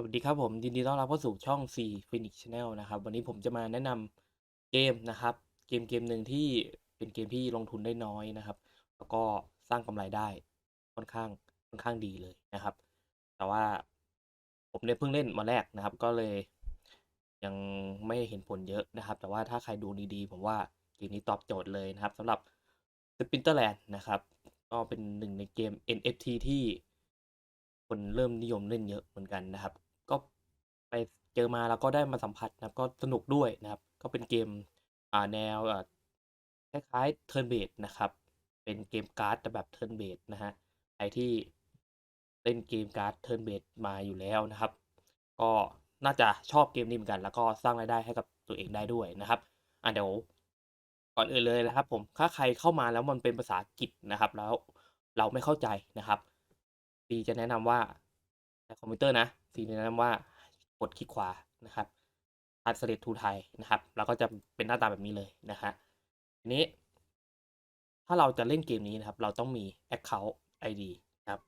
สวัสดีครับผมยินดีต้อนรับเข้าสู่ช่อง C Phoenix Channel นะครับ วันนี้ผมจะมาแนะนำเกมนะครับ เกมเกมหนึ่งที่เป็นเกมที่ลงทุนได้น้อยนะครับ แล้วก็สร้างกำไรได้ค่อนข้างค่อนข้างดีเลยนะครับ แต่ว่าผมเนี่ยเพิ่งเล่นมาแรกนะครับ ก็เลยยังไม่เห็นผลเยอะนะครับ แต่ว่าถ้าใครดูดีๆ ผมว่าเกมนี้ตอบโจทย์เลยนะครับสำหรับ Splinterland นะครับ ก็เป็นหนึ่งในเกม NFT ที่คนเริ่มนิยมเล่นเยอะเหมือนกันนะครับ ไปเจอมาแล้วก็ได้มาสัมผัสนะครับก็สนุกด้วยนะครับ ก็เป็นเกมอ่าแนวอ่าคล้ายๆ Turn Based นะครับ เป็นเกมการ์ดแต่แบบ Turn Based นะฮะใครที่เล่นเกมการ์ด Turn Based มาอยู่แล้วนะครับ ก็น่าจะชอบเกมนี้เหมือนกัน แล้วก็สร้างรายได้ให้กับตัวเองได้ด้วยนะครับอะเดี๋ยวก่อนอื่นเลยนะครับ ผมถ้าใครเข้ามาแล้วมันเป็นภาษาอังกฤษนะครับ แล้วเราไม่เข้าใจนะครับซีจะแนะนำว่าในคอมพิวเตอร์นะซีแนะนำว่า กดคลิกขวานะครับ translate to ไทยนะครับ แล้วก็จะเป็นหน้าตาแบบนี้เลยนะฮะทีนี้ ถ้าเราจะเล่นเกมนี้นะครับ เราต้องมี Account ID นะครับ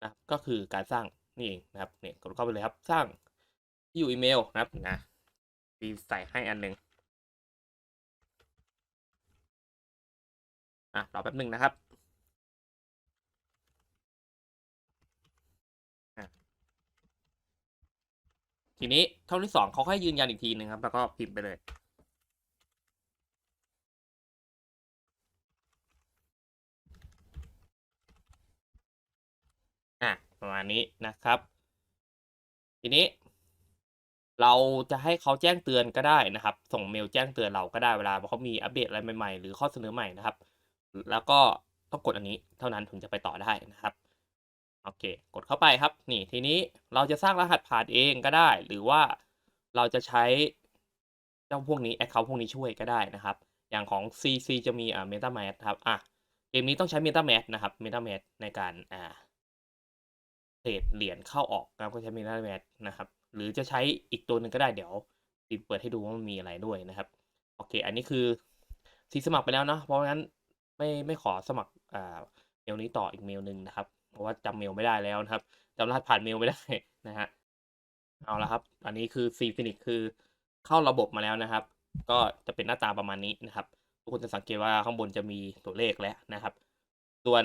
นะครับก็คือการสร้างนี่เองนะครับเนี่ยกดเข้าไปเลยครับสร้างที่อยู่อีเมลนะครับนะซีใส่ให้อันหนึ่งอะรอแป๊บหนึ่งนะครับ ทีนี้เท่าที่สองเขาให้ยืนยันอีกทีหนึ่งครับ แล้วก็พิมพ์ไปเลย อะประมาณนี้นะครับ ทีนี้ เราจะให้เขาแจ้งเตือนก็ได้นะครับ ส่งเมลแจ้งเตือนเราก็ได้เวลาเขามีอัปเดตอะไรใหม่ๆ หรือข้อเสนอใหม่นะครับ แล้วก็ต้องกดอันนี้เท่านั้นถึงจะไปต่อได้นะครับ โอเค กดเข้าไปครับ นี่ทีนี้เราจะสร้างรหัสผ่านเองก็ได้ หรือว่าเราจะใช้เจ้าพวกนี้ Account พวกนี้ช่วยก็ได้นะครับ อย่างของ CC จะมีอ่า MetaMask ครับอะเกมนี้ต้องใช้ MetaMask นะครับ MetaMask ในการอ่าเทรดเหรียญเข้าออกนะครับก็ใช้ MetaMask นะครับ หรือจะใช้อีกตัวหนึ่งก็ได้เดี๋ยวซีเปิดให้ดูว่ามันมีอะไรด้วยนะครับ โอเค อันนี้คือซีสมัครไปแล้วเนาะเพราะงั้นไม่ไม่ขอสมัครอ่าเมลนี้ต่ออีกเมลหนึ่งนะครับ ราะว่าจำเมลไม่ได้แล้วนะครับจำรหัสผ่านเมลไม่ได้นะฮะเอาละครับ อันนี้คือ C Phoenix คือเข้าระบบมาแล้วนะครับ ก็จะเป็นหน้าตาประมาณนี้นะครับ ทุกคนจะสังเกตว่าข้างบนจะมีตัวเลขแล้วนะครับ ส่วน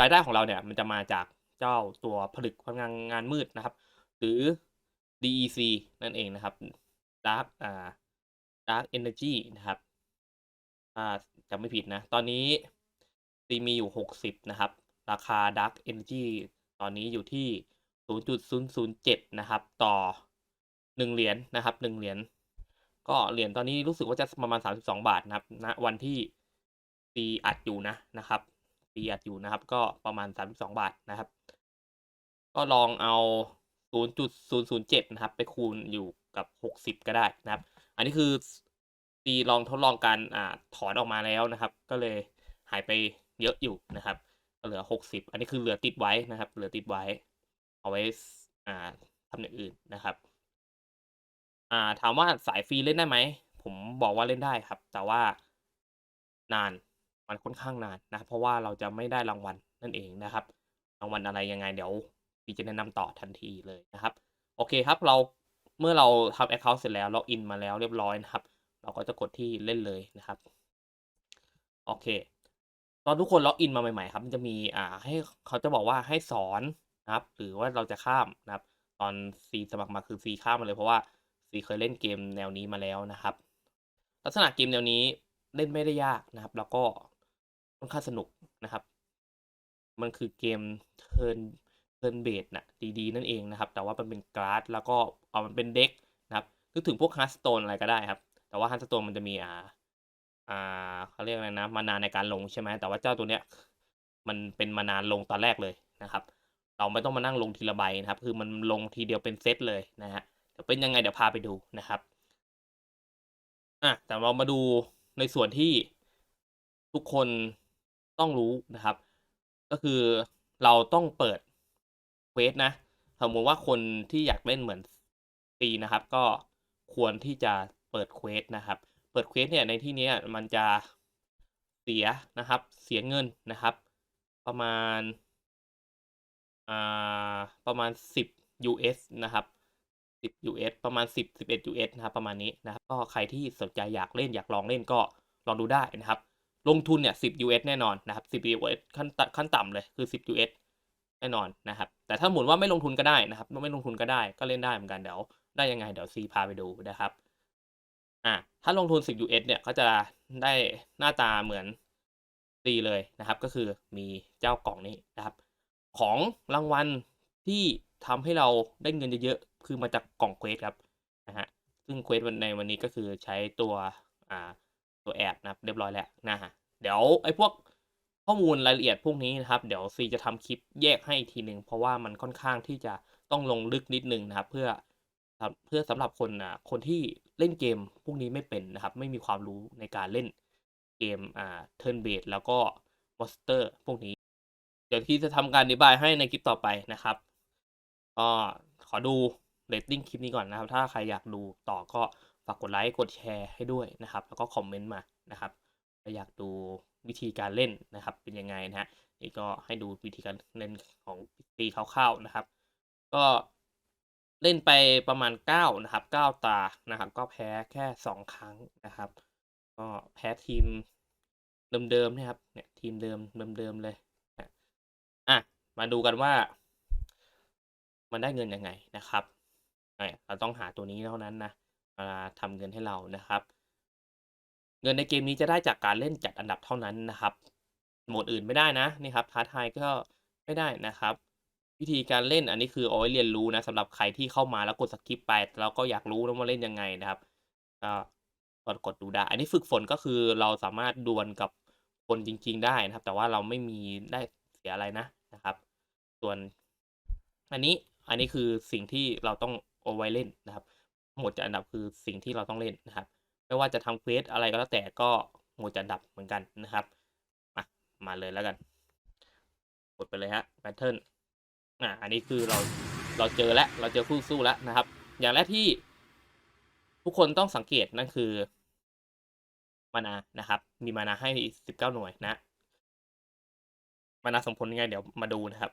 รายได้ของเราเนี่ยมันจะมาจากเจ้าตัวผลึกพลังงานงานมืดนะครับ หรือ DEC นั่นเองนะครับ Dark อ่า Dark Energy นะครับถ้าจำไม่ผิดนะ ตอนนี้ซีมีอยู่ 60 นะครับ ราคา Dark Energy ตอนนี้อยู่ที่ 0.007 นะครับ ต่อ 1 เหรียญนะครับ 1 เหรียญ ก็เหรียญตอนนี้รู้สึกว่าจะประมาณ 32 บาทนะครับณนะวันที่ซีอัดอยู่นะนะครับซีอัดอยู่นะครับ ก็ประมาณ 32 บาทนะครับ ก็ลองเอา 0.007 นะครับ ไปคูณอยู่กับ 60 ก็ได้นะครับ อันนี้คือซีลองทดลองการอ่าถอนออกมาแล้วนะครับ ก็เลยหายไปเยอะอยู่นะครับ เหลือ60อันนี้คือเหลือติดไว้นะครับ เหลือติดไว้ เอาไว้อ่าทำอย่างอื่นนะครับ อ่าถามว่าสายฟรีเล่นได้ไหม ผมบอกว่าเล่นได้ครับ แต่ว่านานมันค่อนข้างนานนะ เพราะว่าเราจะไม่ได้รางวัลนั่นเองนะครับ รางวัลอะไรยังไงเดี๋ยวพี่จะแนะนำต่อทันทีเลยนะครับ โอเคครับเราเมื่อเราทำ Account เสร็จแล้วล็อกอินมาแล้วเรียบร้อยนะครับ เราก็จะกดที่เล่นเลยนะครับ โอเค ตอนทุกคนล็อกอินมาใหม่ ๆ ครับ มันจะมีอ่าให้เขาจะบอกว่าให้สอนนะครับ หรือว่าเราจะข้ามนะครับ ตอนซีสมัครมาคือซีข้ามมาเลยเพราะว่าซีเคยเล่นเกมแนวนี้มาแล้วนะครับ ลักษณะเกมแนวนี้เล่นไม่ได้ยากนะครับ แล้วก็ค่อนข้างสนุกนะครับ มันคือเกมเทิร์นเทิร์นเบสนะดีๆนั่นเองนะครับ แต่ว่ามันเป็นการ์ดแล้วก็เอามันเป็นเด็กนะครับนึกถึงพวกฮันสโตนอะไรก็ได้ครับ แต่ว่าฮันสโตนมันจะมีอ่า อ่าเขาเรียกอะไรนะมานานในการลงใช่ไหมแต่ว่าเจ้าตัวเนี้ยมันเป็นมานานลงตอนแรกเลยนะครับ เราไม่ต้องมานั่งลงทีละใบนะครับ คือมันลงทีเดียวเป็นเซตเลยนะฮะเดี๋ยวเป็นยังไงเดี๋ยวพาไปดูนะครับอะแต่เรามาดูในส่วนที่ทุกคนต้องรู้นะครับ ก็คือเราต้องเปิดเควสนะสมมติว่าคนที่อยากเล่นเหมือนตีนะครับ ก็ควรที่จะเปิดเควสนะครับ เปิดเควสเนี่ยในที่นี้มันจะเสียนะครับ เสียเงินนะครับ ประมาณอ่าประมาณสิบ US นะครับ10 US ประมาณ 10 11 US นะครับ ประมาณนี้นะครับ ก็ใครที่สนใจอยากเล่นอยากลองเล่นก็ลองดูได้นะครับ ลงทุนเนี่ย 10 US แน่นอนนะครับ 10 US ขั้นขั้นต่ำเลยคือ 10 US แน่นอนนะครับ แต่ถ้าหมุนว่าไม่ลงทุนก็ได้นะครับ ไม่ลงทุนก็ได้ก็เล่นได้เหมือนกันเดี๋ยวได้ยังไงเดี๋ยวซีพาไปดูนะครับ อะถ้าลงทุน 10 US เนี่ยก็จะได้หน้าตาเหมือนซีเลยนะครับ ก็คือมีเจ้ากล่องนี้นะครับ ของรางวัลที่ทำให้เราได้เงินเยอะๆคือมาจากกล่องเควสครับนะฮะซึ่งเควสวันในวันนี้ก็คือใช้ตัวอ่าตัวแอบนะครับ เรียบร้อยแล้วนะฮะเดี๋ยวไอ้พวกข้อมูลรายละเอียดพวกนี้นะครับ เดี๋ยวซีจะทำคลิปแยกให้อีกทีหนึ่งเพราะว่ามันค่อนข้างที่จะต้องลงลึกนิดนึงนะครับ เพื่อเพื่อสำหรับคนอะคนที่ เล่นเกมพวกนี้ไม่เป็นนะครับ ไม่มีความรู้ในการเล่นเกมอ่าเทิร์นเบสแล้วก็มอนสเตอร์พวกนี้ เดี๋ยวที่จะทำการอธิบายให้ในคลิปต่อไปนะครับก็ขอดูเรตติ้งคลิปนี้ก่อนนะครับ ถ้าใครอยากดูต่อก็ฝากกดไลค์กดแชร์ให้ด้วยนะครับ แล้วก็คอมเมนต์มานะครับถ้าอยากดูวิธีการเล่นนะครับ เป็นยังไงนะฮะนี่ก็ให้ดูวิธีการเล่นของตีคร่าวๆนะครับ ก็ เล่นไปประมาณ 9 นะครับ 9 ตานะครับ ก็แพ้แค่ 2 ครั้งนะครับ ก็แพ้ทีมเดิมๆนะครับเนี่ยทีมเดิมเดิมๆเลยอะมาดูกันว่า มันได้เงินยังไงนะครับเราต้องหาตัวนี้เท่านั้นนะมาทำเงินให้เรานะครับ เงินในเกมนี้จะได้จากการเล่นจัดอันดับเท่านั้นนะครับโหมดอื่นไม่ได้นะนี่ครับท้าทายก็ไม่ได้นะครับ วิธีการเล่นอันนี้คือเอาไว้เรียนรู้นะสำหรับใครที่เข้ามาแล้วกดสกิปไปแล้วก็อยากรู้แล้วว่าเล่นยังไงนะครับก็กดกดดูได้ อันนี้ฝึกฝนก็คือเราสามารถดวลกับคนจริง ๆ ได้นะครับ แต่ว่าเราไม่มีได้เสียอะไรนะนะครับ ส่วนอันนี้อันนี้คือสิ่งที่เราต้องเอาไว้เล่นนะครับหมวดจัดอันดับคือสิ่งที่เราต้องเล่นนะครับ ไม่ว่าจะทำเควสอะไรก็แล้วแต่ก็หมวดจัดอันดับเหมือนกันนะครับมามาเลยแล้วกัน กดไปเลยฮะแพทเทิร์น อ่าอันนี้คือเราเราเจอแล้วเราเจอคู่สู้แล้วนะครับ อย่างแรกที่ทุกคนต้องสังเกตนั่นคือมานานะครับ มีมานาให้สิบเก้าหน่วยนะมานาสมผลยังไงเดี๋ยวมาดูนะครับ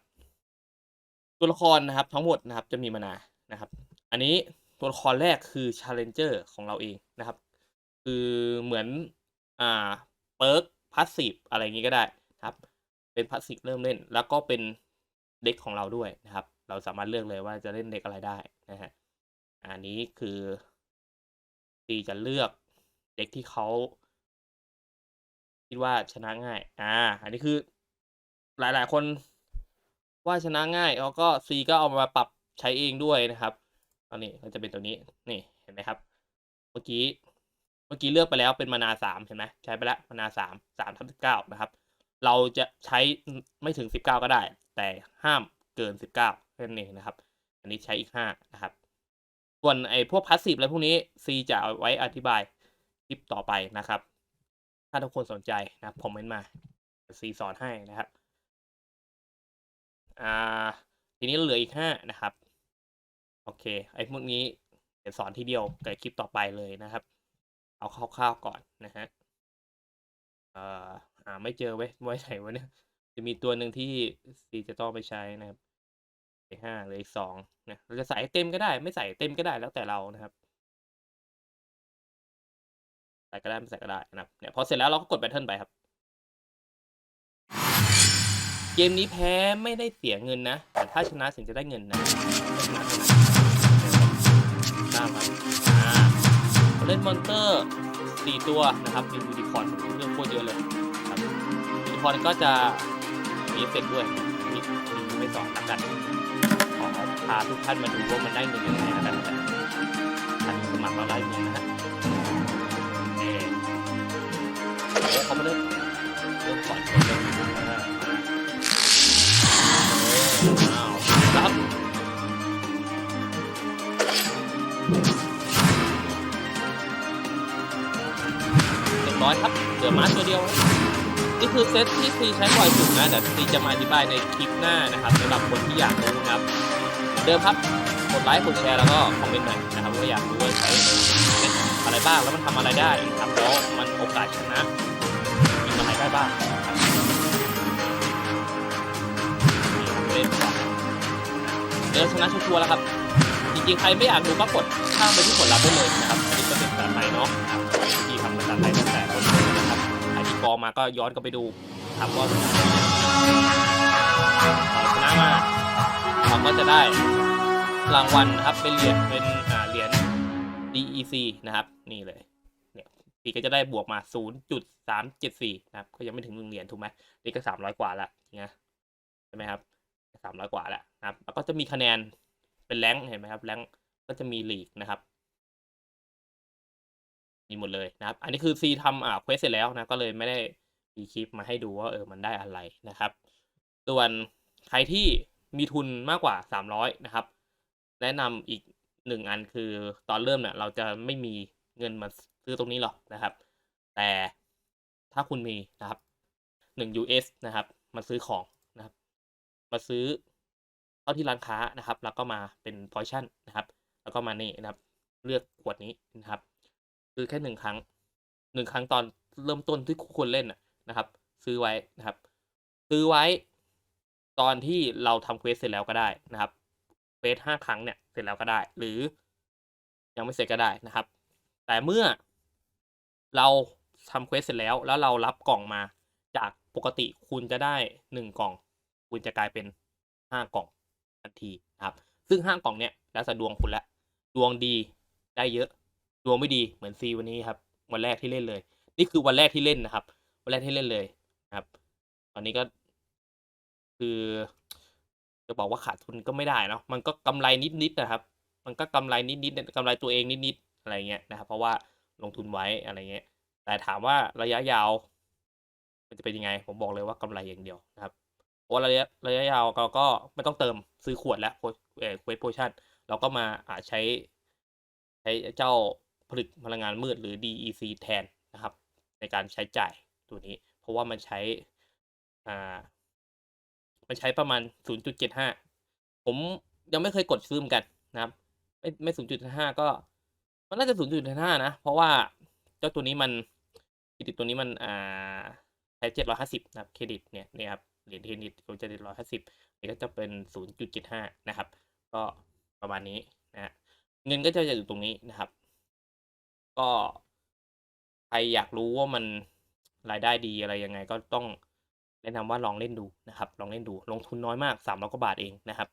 ตัวละครนะครับ ทั้งหมดนะครับ จะมีมานานะครับ อันนี้ตัวละครแรกคือ Challenger ของเราเองนะครับ คือเหมือนอ่าเปิร์กพาสซีฟอะไรอย่างนี้ก็ได้ครับ เป็นพาสซีฟเริ่มเล่น แล้วก็เป็น เด็กของเราด้วยนะครับ เราสามารถเลือกเลยว่าจะเล่นเด็กอะไรได้นะฮะอันนี้คือตีจะเลือกเด็กที่เขาคิดว่าชนะง่าย อ่า อันนี้คือหลายๆ คนว่าชนะง่ายแล้วก็ซีก็เอามาปรับใช้เองด้วยนะครับตอนนี้ก็จะเป็นตัวนี้นี่เห็นไหมครับ เมื่อกี้เมื่อกี้เลือกไปแล้วเป็นมานาสามเห็นไหมใช้ไปแล้วมานาสามสามทับสิบเก้านะครับ เราจะใช้ไม่ถึงสิบเก้าก็ได้ แต่ห้ามเกินสิบเก้าแค่นั้นเองนะครับ อันนี้ใช้อีกห้านะครับ ส่วนไอ้พวกพาสซีฟอะไรพวกนี้ซีจะเอาไว้อธิบายคลิปต่อไปนะครับ ถ้าทุกคนสนใจนะคอมเมนต์มาซีสอนให้นะครับอ่าทีนี้เหลืออีกห้านะครับ โอเค ไอ้พวกนี้เดี๋ยวสอนทีเดียวกับคลิปต่อไปเลยนะครับ เอาคร่าวๆก่อนนะฮะเอ่อ หาไม่เจอไว้ไว้ไหนวะเนี่ย จะมีตัวหนึ่งที่ซีจะต้องไปใช้นะครับเลือห้าเหลืออีกสองนะเราจะใส่เต็มก็ได้ ไม่ใส่เต็มก็ได้แล้วแต่เรานะครับใส่ก็ได้ไม่ใส่ก็ได้นะครับเนี่ยพอเสร็จแล้วเราก็กดแบตเทิลไปครับ เกมนี้แพ้ไม่ได้เสียเงินนะ แต่ถ้าชนะถึงจะได้เงินนะชนะเท่านั้นทราบครับอ่าเล่นมอนเตอร์สี่ตัวนะครับมียูนิคอร์นเรื่องโคตรเยอะเลย ครับยูนิคอนก็จะมีเอฟเฟกด้วยมีมีไม่สอนแล้วกันขอพาทุกท่านมาดูว่ามันได้เงินยังไงแล้วกันท่านสมัครเราได้เงินนะฮะเออเขามาเริ่มเริ่มก่อนเริ่มอ้าวครับเรียบร้อยครับเหลือม้าตัวเดียว นี่คือเซตที่ซีใช้บ่อยสุดนะแต่ซีจะมาอธิบายในคลิปหน้านะครับสำหรับคนที่อยากรู้นะครับเดิมครับกดไลค์กดแชร์แล้วก็คอมเมนต์หน่อยนะครับว่าอยากรู้ว่าใช้อะไรบ้างแล้วมันทำอะไรได้ครับแล้วมันโอกาสชนะมีอะไรได้บ้างครับเล่นก่อนเดิอชนะชัวร์แล้วครับ จริงๆใครไม่อยากดูก็กดข้ามไปที่ผลลัพธ์ได้เลยนะครับ กรองมาก็ย้อนกลับไปดูครับว่าชนะมาเราก็จะได้รางวัลครับเป็นเหรียญเป็นอ่าเหรียญ DEC นะครับ นี่เลยเนี่ยปีก็จะได้บวกมา 0.374 นะครับ ก็ยังไม่ถึงหนึ่งเหรียญถูกไหมนี่ก็ 300 กว่าละนะใช่ไหมครับ 300 กว่าแล้วนะครับ แล้วก็จะมีคะแนนเป็นแรงเห็นไหมครับแรงก็จะมีลีกนะครับ มีหมดเลยนะครับ อันนี้คือซีทำอ่าเควสเสร็จแล้วนะก็เลยไม่ได้มีคลิปมาให้ดูว่าเออมันได้อะไรนะครับ ส่วนใครที่มีทุนมากกว่า 300 นะครับ แนะนำอีกหนึ่งอันคือตอนเริ่มเนี่ยเราจะไม่มีเงินมาซื้อตรงนี้หรอกนะครับ แต่ถ้าคุณมีนะครับ 1 US นะครับ มาซื้อของนะครับ มาซื้อเข้าที่ร้านค้านะครับ แล้วก็มาเป็นพอชั่นนะครับ แล้วก็มานี่นะครับ เลือกขวดนี้นะครับ ซื้อแค่หนึ่งครั้งหนึ่งครั้งตอนเริ่มต้นที่ควรเล่นนะนะครับ ซื้อไว้นะครับ ซื้อไว้ ตอนที่เราทำเควสเสร็จแล้วก็ได้นะครับเควสห้าครั้งเนี่ยเสร็จแล้วก็ได้ หรือ ยังไม่เสร็จก็ได้นะครับ แต่เมื่อเราทำเควสเสร็จแล้ว แล้วเรารับกล่องมาจากปกติคุณจะได้หนึ่งกล่อง คุณจะกลายเป็นห้ากล่องทันทีนะครับ ซึ่งห้ากล่องเนี่ยแล้วแต่ดวงคุณละดวงดีได้เยอะ ดวงไม่ดีเหมือนซีวันนี้ครับ วันแรกที่เล่นเลย นี่คือวันแรกที่เล่นนะครับ วันแรกที่เล่นเลยนะครับ ตอนนี้ก็คือจะบอกว่าขาดทุนก็ไม่ได้เนาะมันก็กำไรนิดๆนะครับ มันก็กำไรนิดๆกำไรตัวเองนิดๆอะไรเงี้ยนะครับ เพราะว่าลงทุนไว้อะไรเงี้ย แต่ถามว่าระยะยาว มันจะเป็นยังไง ผมบอกเลยว่ากำไรอย่างเดียวนะครับเพราะระยะระยะยาวเราก็ไม่ต้องเติมซื้อขวดแล้วเอ่อเควสโพชั่นเราก็มาอาใช้ ใช้เจ้า ผลิตพลังงานมืดหรือ DEC แทนนะครับ ในการใช้จ่ายตัวนี้ เพราะว่ามันใช้อ่ามันใช้ประมาณ 0.75 ผมยังไม่เคยกดซื้อมกันนะครับไม่ไม่0.5ก็ มันน่าจะ0.5นะ เพราะว่าเจ้าตัวนี้มันเครดิตตัวนี้มันอ่าใช้750นะครับเครดิตเนี่ยนี่ครับเหรียญเครดิตของจะ750นี่ก็จะเป็น0.75นะครับ ก็ประมาณนี้นะฮะเงินก็จะอยู่ตรงนี้นะครับ ก็ใครอยากรู้ว่ามันรายได้ดีอะไรยังไง ก็ต้องแนะนำว่าลองเล่นดูนะครับ ลองเล่นดู ลงทุนน้อยมาก300กว่าบาทเองนะครับ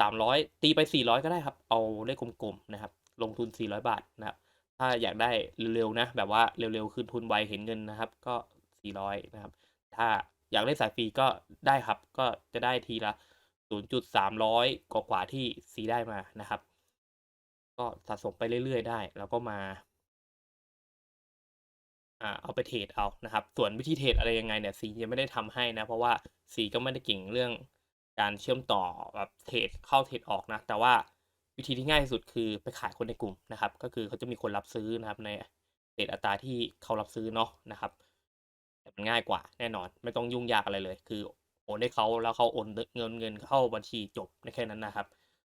300ตีไป400ก็ได้ครับ เอาเลขกลมๆนะครับ ลงทุน400บาทนะครับ ถ้าอยากได้เร็วๆนะ แบบว่าเร็วๆคืนทุนไวเห็นเงินนะครับ ก็400นะครับ ถ้าอยากเล่นสายฟรีก็ได้ครับ ก็จะได้ทีละ0.300กว่าที่ซีได้มานะครับ ก็สะสมไปเรื่อยๆ ได้ แล้วก็มา อ่าเอาไปเทรดเอานะครับ ส่วนวิธีเทรดอะไรยังไงเนี่ยซียังไม่ได้ทำให้นะ เพราะว่าซีก็ไม่ได้เก่งเรื่องการเชื่อมต่อแบบเทรดเข้าเทรดออกนะ แต่ว่าวิธีที่ง่ายที่สุดคือไปขายคนในกลุ่มนะครับ ก็คือเขาจะมีคนรับซื้อนะครับในเทรทอัตราที่เขารับซื้อเนาะนะครับแต่มันง่ายกว่าแน่นอน ไม่ต้องยุ่งยากอะไรเลย คือโอนให้เขาแล้วเขาโอนเงินเงินเข้าบัญชีจบในแค่นั้นนะครับ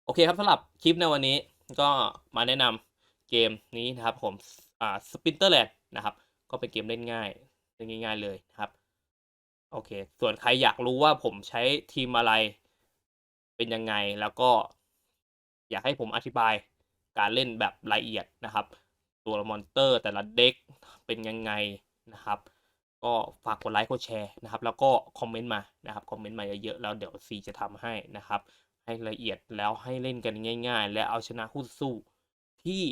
โอเคครับสำหรับคลิปในวันนี้ก็มาแนะนำเกมนี้นะครับผมอ่าสปินเตอร์แลนด์นะครับ ก็เป็นเกมเล่นง่ายเล่นง่าย ๆ เลยนะครับ โอเค ส่วนใครอยากรู้ว่าผมใช้ทีมอะไร เป็นยังไงแล้วก็ อยากให้ผมอธิบายการเล่นแบบละเอียดนะครับ ตัวมอนเตอร์แต่ละเด็กเป็นยังไงนะครับ ก็ฝากกดไลค์กดแชร์นะครับ แล้วก็คอมเมนต์มานะครับคอมเมนต์มาเยอะๆแล้วเดี๋ยวซีจะทำให้นะครับให้ละเอียดแล้วให้เล่นกันง่าย ๆ และเอาชนะคู่สู้ที่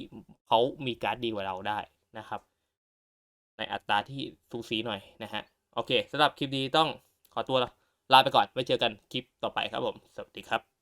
เขามีการ์ดดีกว่าเราได้นะครับ ในอัตราที่สูสีหน่อยนะฮะ โอเคสำหรับคลิปนี้ต้องขอตัวลาไปก่อนไว้เจอกันคลิปต่อไปครับผม สวัสดีครับ